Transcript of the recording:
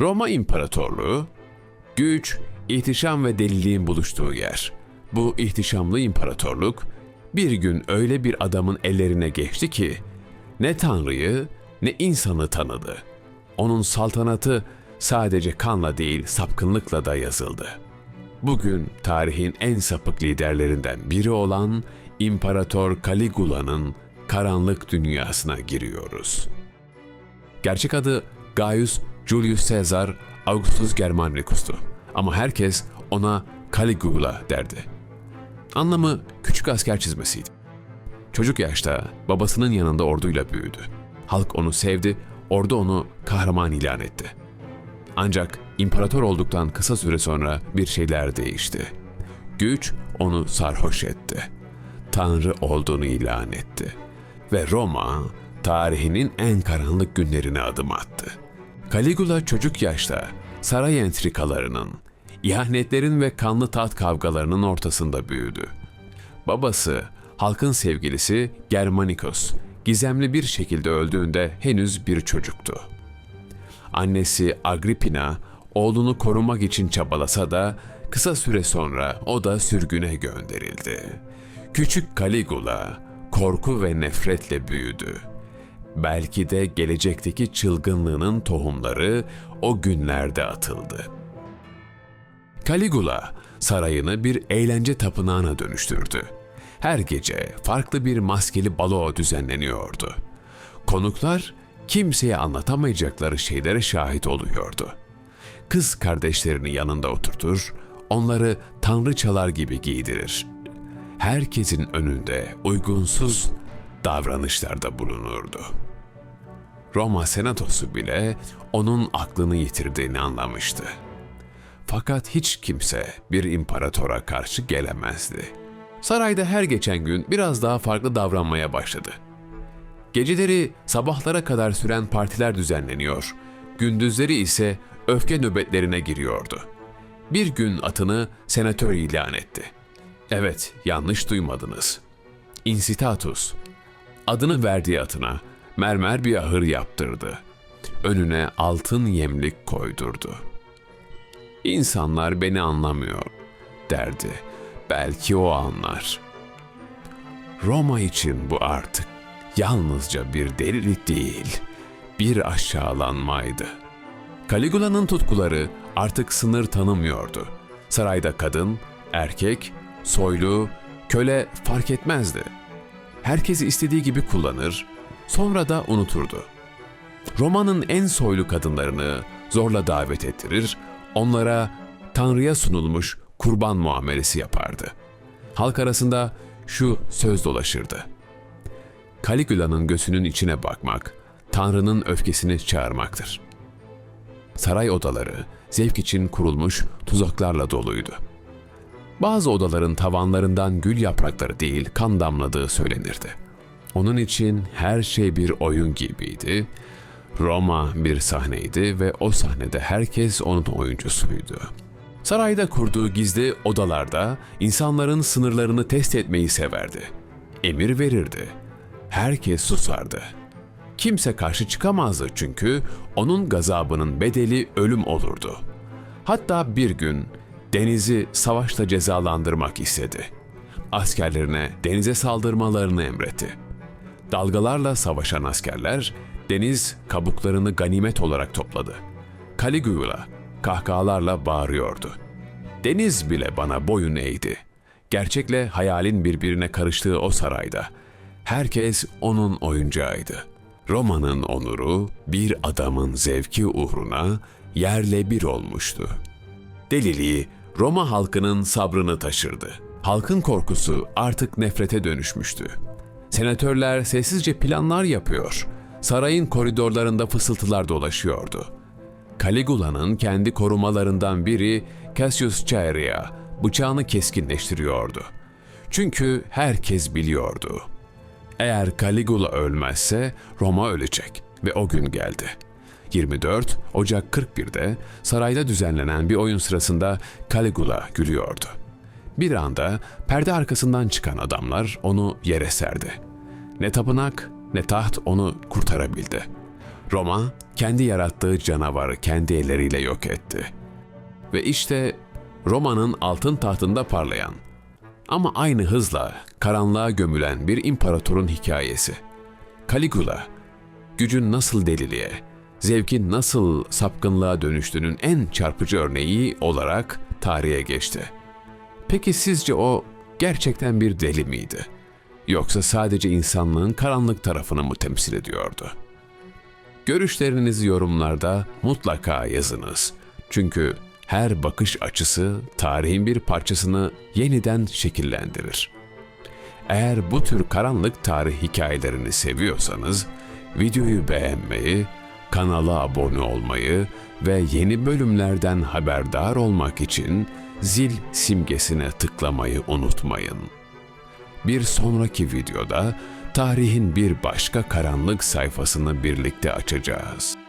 Roma İmparatorluğu, güç, ihtişam ve deliliğin buluştuğu yer. Bu ihtişamlı imparatorluk bir gün öyle bir adamın ellerine geçti ki ne tanrıyı ne insanı tanıdı. Onun saltanatı sadece kanla değil sapkınlıkla da yazıldı. Bugün tarihin en sapık liderlerinden biri olan İmparator Caligula'nın karanlık dünyasına giriyoruz. Gerçek adı Gaius Julius Caesar Augustus Germanicus'tu ama herkes ona Caligula derdi. Anlamı küçük asker çizmesiydi. Çocuk yaşta babasının yanında orduyla büyüdü. Halk onu sevdi, ordu onu kahraman ilan etti. Ancak imparator olduktan kısa süre sonra bir şeyler değişti. Güç onu sarhoş etti. Tanrı olduğunu ilan etti. Ve Roma tarihinin en karanlık günlerine adım attı. Caligula çocuk yaşta saray entrikalarının, ihanetlerin ve kanlı taht kavgalarının ortasında büyüdü. Babası, halkın sevgilisi Germanicus, gizemli bir şekilde öldüğünde henüz bir çocuktu. Annesi Agrippina, oğlunu korumak için çabalasa da kısa süre sonra o da sürgüne gönderildi. Küçük Caligula korku ve nefretle büyüdü. Belki de gelecekteki çılgınlığının tohumları o günlerde atıldı. Caligula sarayını bir eğlence tapınağına dönüştürdü. Her gece farklı bir maskeli balo düzenleniyordu. Konuklar kimseye anlatamayacakları şeylere şahit oluyordu. Kız kardeşlerini yanında oturtur, onları tanrıçalar gibi giydirir. Herkesin önünde uygunsuz davranışlarda bulunurdu. Roma senatosu bile onun aklını yitirdiğini anlamıştı. Fakat hiç kimse bir imparatora karşı gelemezdi. Sarayda her geçen gün biraz daha farklı davranmaya başladı. Geceleri sabahlara kadar süren partiler düzenleniyor, gündüzleri ise öfke nöbetlerine giriyordu. Bir gün atını senatör ilan etti. Evet, yanlış duymadınız. Incitatus, adını verdiği atına mermer bir ahır yaptırdı. Önüne altın yemlik koydurdu. İnsanlar beni anlamıyor derdi. Belki o anlar. Roma için bu artık yalnızca bir delilik değil, bir aşağılanmaydı. Caligula'nın tutkuları artık sınır tanımıyordu. Sarayda kadın, erkek, soylu, köle fark etmezdi. Herkesi istediği gibi kullanır, sonra da unuturdu. Roma'nın en soylu kadınlarını zorla davet ettirir, onlara Tanrı'ya sunulmuş kurban muamelesi yapardı. Halk arasında şu söz dolaşırdı. Caligula'nın göğsünün içine bakmak, Tanrı'nın öfkesini çağırmaktır. Saray odaları zevk için kurulmuş tuzaklarla doluydu. Bazı odaların tavanlarından gül yaprakları değil kan damladığı söylenirdi. Onun için her şey bir oyun gibiydi. Roma bir sahneydi ve o sahnede herkes onun oyuncusuydu. Sarayda kurduğu gizli odalarda insanların sınırlarını test etmeyi severdi. Emir verirdi. Herkes susardı. Kimse karşı çıkamazdı çünkü onun gazabının bedeli ölüm olurdu. Hatta bir gün denizi savaşta cezalandırmak istedi. Askerlerine denize saldırmalarını emretti. Dalgalarla savaşan askerler deniz kabuklarını ganimet olarak topladı. Caligula kahkahalarla bağırıyordu. Deniz bile bana boyun eğdi. Gerçekle hayalin birbirine karıştığı o sarayda herkes onun oyuncağıydı. Roma'nın onuru bir adamın zevki uğruna yerle bir olmuştu. Deliliği Roma halkının sabrını taşırdı. Halkın korkusu artık nefrete dönüşmüştü. Senatörler sessizce planlar yapıyor. Sarayın koridorlarında fısıltılar dolaşıyordu. Caligula'nın kendi korumalarından biri Cassius Chaerea bıçağını keskinleştiriyordu. Çünkü herkes biliyordu. Eğer Caligula ölmezse Roma ölecek ve o gün geldi. 24 Ocak 41'de sarayda düzenlenen bir oyun sırasında Caligula gülüyordu. Bir anda perde arkasından çıkan adamlar onu yere serdi. Ne tapınak ne taht onu kurtarabildi. Roma kendi yarattığı canavarı kendi elleriyle yok etti. Ve işte Roma'nın altın tahtında parlayan ama aynı hızla karanlığa gömülen bir imparatorun hikayesi. Caligula, gücün nasıl deliliğe, zevkin nasıl sapkınlığa dönüştüğünün en çarpıcı örneği olarak tarihe geçti. Peki sizce o gerçekten bir deli miydi? Yoksa sadece insanlığın karanlık tarafını mı temsil ediyordu? Görüşlerinizi yorumlarda mutlaka yazınız. Çünkü her bakış açısı tarihin bir parçasını yeniden şekillendirir. Eğer bu tür karanlık tarih hikayelerini seviyorsanız videoyu beğenmeyi, kanala abone olmayı ve yeni bölümlerden haberdar olmak için zil simgesine tıklamayı unutmayın. Bir sonraki videoda tarihin bir başka karanlık sayfasını birlikte açacağız.